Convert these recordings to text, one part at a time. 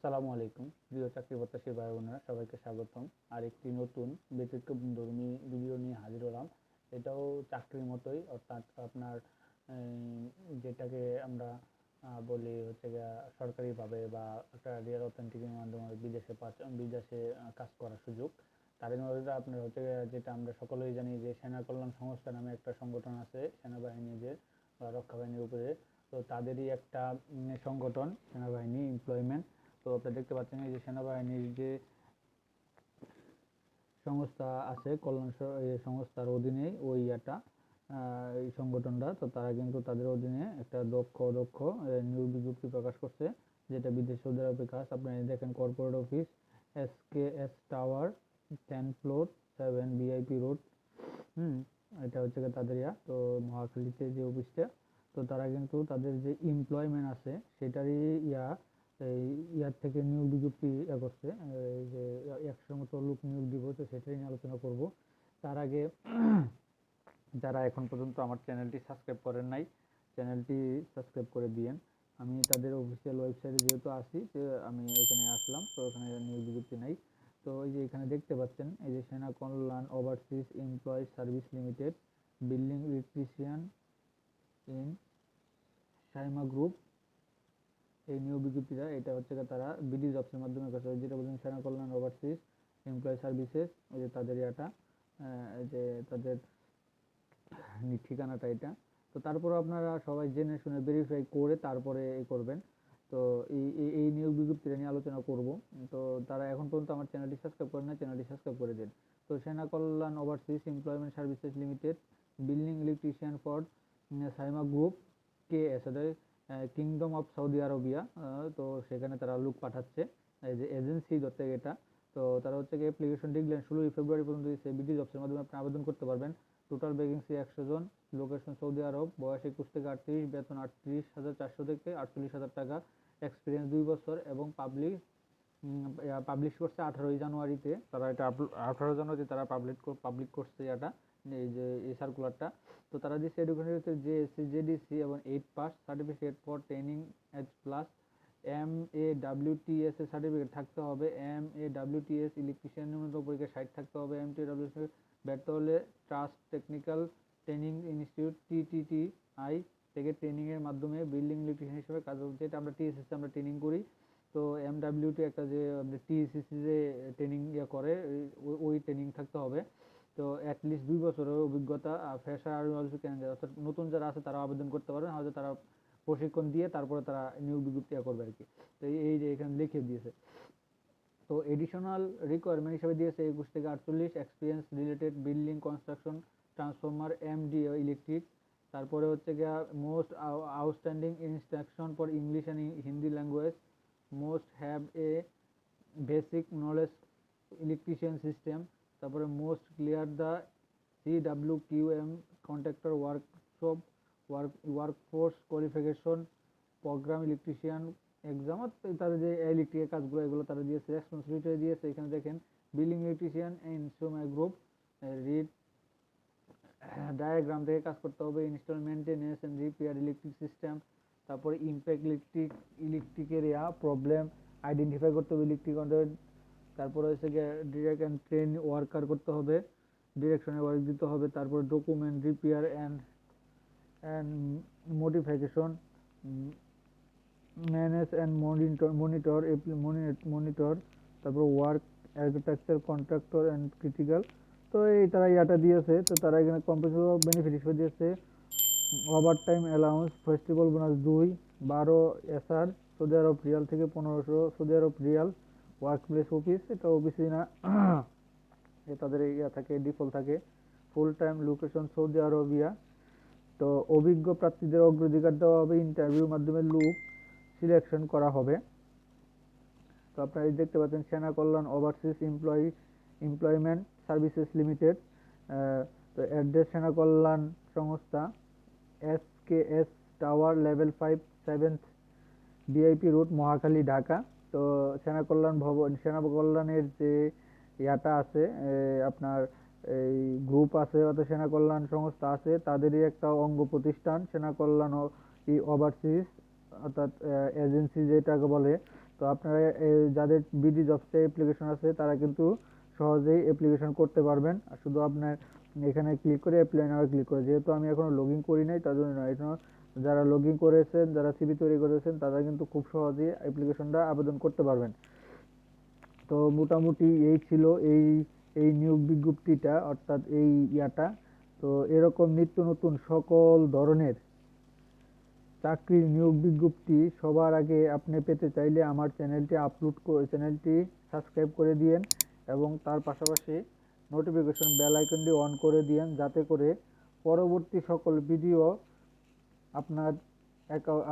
আসসালামু আলাইকুম। প্রিয় চাকরি প্রত্যাশী ভাই বোনেরা, সবাইকে স্বাগতম। আর একটি নতুন ব্যতিক্রমধর্মী ভিডিও নিয়ে হাজির হলাম। এটাও চাকরির মতোই, অর্থাৎ আপনার যেটাকে আমরা বলি হচ্ছে সরকারিভাবে বা একটা রিয়েল অথেন্টিকের মাধ্যমে বিদেশে বিদেশে কাজ করার সুযোগ। তারই মধ্যে আপনার হচ্ছে যেটা আমরা সকলেই জানি যে সেনা কল্যাণ সংস্থা নামে একটা সংগঠন আছে সেনাবাহিনীদের বা রক্ষা বাহিনীর উপরে। তো তাদেরই একটা সংগঠন, সেনাবাহিনী এমপ্লয়মেন্ট তো আপনারা দেখতে পাচ্ছেন এই যে সেনাবাহিনীর যে সংস্থা আছে কল্যাণ সংস্থার অধীনে ওই আহ, এই সংগঠনটা তো তারা কিন্তু তাদের অধীনে একটা দক্ষ দক্ষ নিয়োগ বিজ্ঞপ্তি প্রকাশ করছে যেটা বিদেশ সৌদি আরবে কাজ। আপনারা দেখেন corporate office S K S tower ten floor seven VIP road হুম এটা হচ্ছে তাদের ইয়া তো মহাখালীতে যে অফিসটা তো তারা কিন্তু তাদের যে এমপ্লয়মেন্ট আছে সেটারই ইয়া এই ইয়ার থেকে নিয়োগ বিজ্ঞপ্তি করছে যে একশোর মতো লোক নিয়োগ দিব, তো সেটাই নিয়ে আলোচনা করব। তার আগে যারা এখন পর্যন্ত আমার চ্যানেলটি সাবস্ক্রাইব করেন নাই, চ্যানেলটি সাবস্ক্রাইব করে দিয়েন। আমি তাদের অফিসিয়াল ওয়েবসাইটে যেহেতু আসি তো আমি ওখানে আসলাম, তো ওখানে নিয়োগ বিজ্ঞপ্তি নাই। তো এই যে এখানে দেখতে পাচ্ছেন, এই যে Sena Kalyan overseas employee service limited building electrician in Saima group এই নিয়োগ বিজ্ঞপ্তিটা এটা হচ্ছে তারা বিডি জবসের মাধ্যমে করছে। যেটা বলছেন সেনা কল্যাণ ওভারসিজ এমপ্লয়ি সার্ভিসেস ওই যে তাদের ইয়াটা যে তাদের ঠিকানাটা এটা। তো তারপরে আপনারা সবাই জেনে শুনে ভেরিফাই করে তারপরে এ করবেন। তো এই, এই- এই নিয়োগ বিজ্ঞপ্তিটা নিয়ে আলোচনা করব। তো তারা এখন পর্যন্ত আমার চ্যানেলটি সাবস্ক্রাইব করেন না চ্যানেলটি সাবস্ক্রাইব করে দিন। তো Sena Kalyan overseas employment services limited building electrician for Saima group K S kingdom of Saudi Arabia তো সেখানে তারা লোক পাঠাচ্ছে। এই যে এজেন্সি ধরতে এটা, তো তারা হচ্ছে কি অ্যাপ্লিকেশন ডিক্লেন ষোলোই ফেব্রুয়ারি পর্যন্ত বিডি জবসের মাধ্যমে আপনি আবেদন করতে পারবেন। টোটাল ভ্যাকেন্সি একশো জন লোকেশন সৌদি আরব বয়স একুশ থেকে আটত্রিশ, বেতন আটত্রিশ হাজার চারশো থেকে আটচল্লিশ হাজার টাকা। এক্সপিরিয়েন্স দুই বছর এবং পাবলিক পাবলিশ করছে আঠারোই জানুয়ারিতে। তারা এটা আঠারো জানুয়ারিতে তারা পাবলিক পাবলিক করছে এটা এই যে, এই সার্কুলারটা তো তারা দিচ্ছে এডুকেশন জেএসসি জেডিসি এবং eight pass certificate for training H plus M A WTS এর সার্টিফিকেট থাকতে হবে। এম এ ডাব্লিউটিএস ইলেকট্রিশিয়ান ন্যূনতম পরীক্ষা ষাট থাকতে হবে। এম টি ডাব্লিউ ব্যর্থ হলে trust technical training institute TTT I থেকে ট্রেনিং এর মাধ্যমে বিল্ডিং ইলেকট্রিশিয়ান হিসেবে কাজ করতে যেটা আমরা টিএসএসসি আমরা ট্রেনিং করি। তো এম ডাব্লিউটি একটা যে টিএসসি যে ট্রেনিং ইয়ে করে, ওই ট্রেনিং থাকতে হবে। তো অ্যাটলিস্ট দুই বছরের অভিজ্ঞতা ফ্রেশার আর অলসো ক্যান্ডিডেট অর্থাৎ নতুন যারা আছে তারা আবেদন করতে পারবেন হয়তো তারা প্রশিক্ষণ দিয়ে তারপরে তারা নিয়োগ বিজ্ঞপ্তি করবে আর কি তো এই- এই যে এখানে লিখে দিয়েছে। তো এডিশনাল রিকোয়ারমেন্ট হিসেবে দিয়েছে একুশ থেকে আটচল্লিশ experience related building construction transformer MD electric তারপরে হচ্ছে গিয়া most outstanding instruction for English and Hindi language most have a basic knowledge electrician system তারপরে most clear the C W Q M contractor workshop work workforce qualification program electrician exam তাদের যে ইলেকট্রিকের কাজগুলো, এগুলো তারা দিয়েছে রেসপন্সিবিলিটি দিয়েছে। এখানে দেখেন building electrician instrument group read diagram থেকে কাজ করতে হবে install maintenance and repair electric system তারপরে ইম্প্যাক্ট ইলেকট্রিক ইলেকট্রিকের প্রবলেম আইডেন্টিফাই করতে হবে ইলেকট্রিক তারপরে হচ্ছে গিয়ে ডিরেক্ট অ্যান্ড ট্রেন ওয়ার্কার করতে হবে ডিরেকশনে ওয়ার্ক দিতে হবে, তারপরে document repair and and modification manage and monitor monitor monitor তারপর work architecture contractor and critical তো এই তারা ইয়াটা দিয়েছে, তো তারা এখানে কম্পিউটার বেনিফিট হিসেবে দিয়েছে over time allowance festival bonus দুই, বারো এসআর সৌদি আরব রিয়াল থেকে পনেরোশো, Saudi Arab riyal workplace office এটা অফিসে না। তাদের ইয়া থাকে ডিফল্ট থাকে। Full time location Saudi Arabia তো অভিজ্ঞ প্রার্থীদের অগ্রাধিকার দেওয়া হবে ইন্টারভিউর মাধ্যমে লুক সিলেকশন করা হবে। তো আপনারা দেখতে পাচ্ছেন Sena Kalyan overseas employee employment services limited তো অ্যাড্রেস সেনা কল্যাণ সংস্থা S K S tower level five seventh DIP road Mohakhali, Dhaka. তো সেনা কল্যাণ ভবন সেনা কল্যাণের যে ইয়াটা আছে আপনার এই গ্রুপ আছে অর্থাৎ সেনা কল্যাণ সংস্থা আছে, তাদেরই একটা অঙ্গ প্রতিষ্ঠান সেনা কল্যাণ ই ওভারসিজ অর্থাৎ এজেন্সি যেটাকে বলে। তো আপনারা যাদের বিডি জবসে অ্যাপ্লিকেশন আছে, তারা কিন্তু সহজেই অ্যাপ্লিকেশন করতে পারবেন। শুধু আপনার এখানে ক্লিক করে অ্যাপ্লাই নাও ক্লিক করে। যেহেতু আমি এখনও লগ ইন করি নাই, তার জন্য নয়। এজন্য যারা লগ ইন করেছেন, যারা সিভি তৈরি করেছেন, তারা কিন্তু খুব সহজেই অ্যাপ্লিকেশনটা আবেদন করতে পারবেন। তো মোটামুটি এই ছিল এই এই নিয়োগ বিজ্ঞপ্তিটা, অর্থাৎ এই ইয়াটা। তো এরকম নিত্য নতুন সকল ধরনের চাকরির নিয়োগ বিজ্ঞপ্তি সবার আগে আপনি পেতে চাইলে আমার চ্যানেলটি আপলোড চ্যানেলটি সাবস্ক্রাইব করে দিয়েন এবং তার পাশাপাশি নোটিফিকেশন বেল আইকনটি অন করে দিয়েন, যাতে করে পরবর্তী সকল ভিডিও আপনার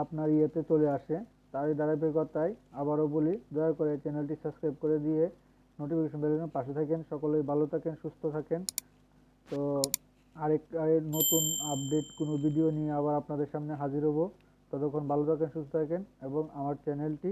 আপনার ইয়েতে চলে আসে। তারই ধারাবাহিকতায় আবারও বলি, দয়া করে চ্যানেলটি সাবস্ক্রাইব করে দিয়ে নোটিফিকেশন বেলের পাশে থাকেন। সকলেই ভালো থাকেন, সুস্থ থাকেন। তো আরেক নতুন আপডেট কোনো ভিডিও নিয়ে আবার আপনাদের সামনে হাজির হব। ততক্ষণ ভালো থাকেন, সুস্থ থাকেন এবং আমার চ্যানেলটি